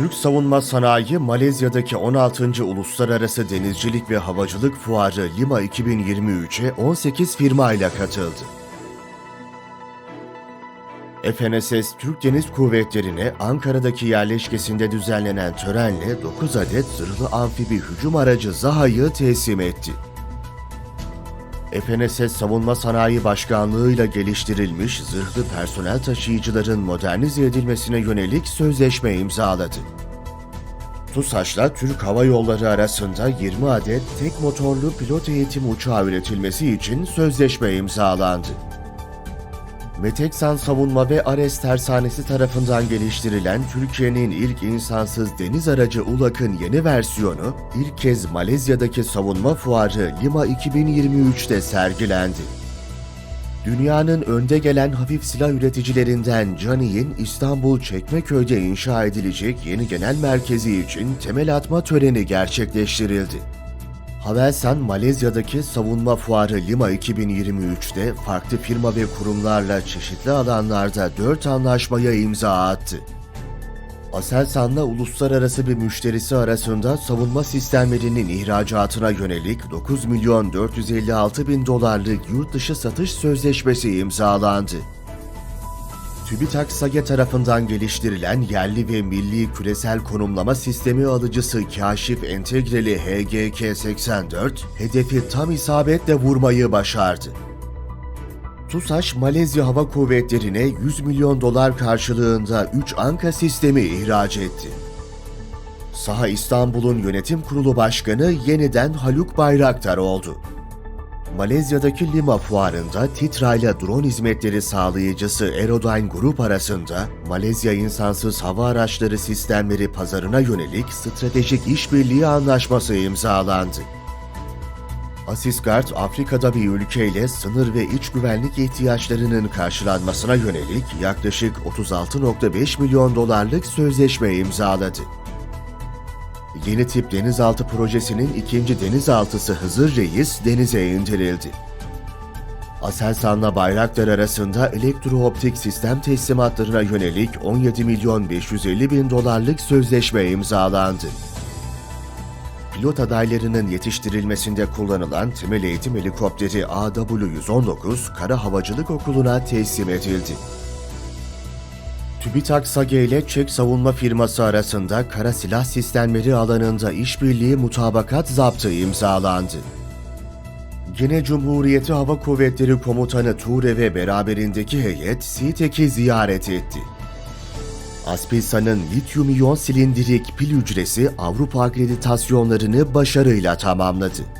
Türk savunma sanayi Malezya'daki 16. Uluslararası Denizcilik ve Havacılık Fuarı Lima 2023'e 18 firma ile katıldı. FNSS Türk Deniz Kuvvetleri'ne Ankara'daki yerleşkesinde düzenlenen törenle 9 adet zırhlı amfibi hücum aracı Zaha'yı teslim etti. FNSS Savunma Sanayi Başkanlığı ile geliştirilmiş zırhlı personel taşıyıcıların modernize edilmesine yönelik sözleşme imzaladı. TUSAŞ'la Türk Hava Yolları arasında 20 adet tek motorlu pilot eğitim uçağı üretilmesi için sözleşme imzalandı. Meteksan Savunma ve Ares Tersanesi tarafından geliştirilen Türkiye'nin ilk insansız deniz aracı ULAK'ın yeni versiyonu ilk kez Malezya'daki savunma fuarı Lima 2023'te sergilendi. Dünyanın önde gelen hafif silah üreticilerinden Cani'nin İstanbul Çekmeköy'de inşa edilecek yeni genel merkezi için temel atma töreni gerçekleştirildi. Havelsan Malezya'daki savunma fuarı Lima 2023'te farklı firma ve kurumlarla çeşitli alanlarda 4 anlaşmaya imza attı. Aselsan'la uluslararası bir müşterisi arasında savunma sistemlerinin ihracatına yönelik 9 milyon 456 bin dolarlık yurt dışı satış sözleşmesi imzalandı. TÜBİTAK SAGE tarafından geliştirilen yerli ve milli küresel konumlama sistemi alıcısı Kaşif Entegreli HGK-84, hedefi tam isabetle vurmayı başardı. TUSAŞ, Malezya Hava Kuvvetleri'ne 100 milyon dolar karşılığında 3 Anka sistemi ihraç etti. Saha İstanbul'un yönetim kurulu başkanı yeniden Haluk Bayraktar oldu. Malezya'daki Lima fuarında Titra ile drone hizmetleri sağlayıcısı Aerodyne Group arasında Malezya insansız hava araçları sistemleri pazarına yönelik stratejik işbirliği anlaşması imzalandı. Asisgard, Afrika'da bir ülkeyle sınır ve iç güvenlik ihtiyaçlarının karşılanmasına yönelik yaklaşık 36.5 milyon dolarlık sözleşme imzaladı. Yeni tip denizaltı projesinin ikinci denizaltısı Hızır Reis denize indirildi. Aselsan'la Bayraktar arasında elektrooptik sistem teslimatlarına yönelik 17 milyon 550 bin dolarlık sözleşme imzalandı. Pilot adaylarının yetiştirilmesinde kullanılan temel eğitim helikopteri AW-119 Kara Havacılık Okulu'na teslim edildi. TÜBİTAK SAGE ile Çek savunma firması arasında kara silah sistemleri alanında işbirliği mutabakat zaptı imzalandı. Gene Cumhuriyeti Hava Kuvvetleri Komutanı Ture ve beraberindeki heyet SİTEK'i ziyaret etti. Aspilsa'nın lityum iyon silindirik pil hücresi Avrupa akreditasyonlarını başarıyla tamamladı.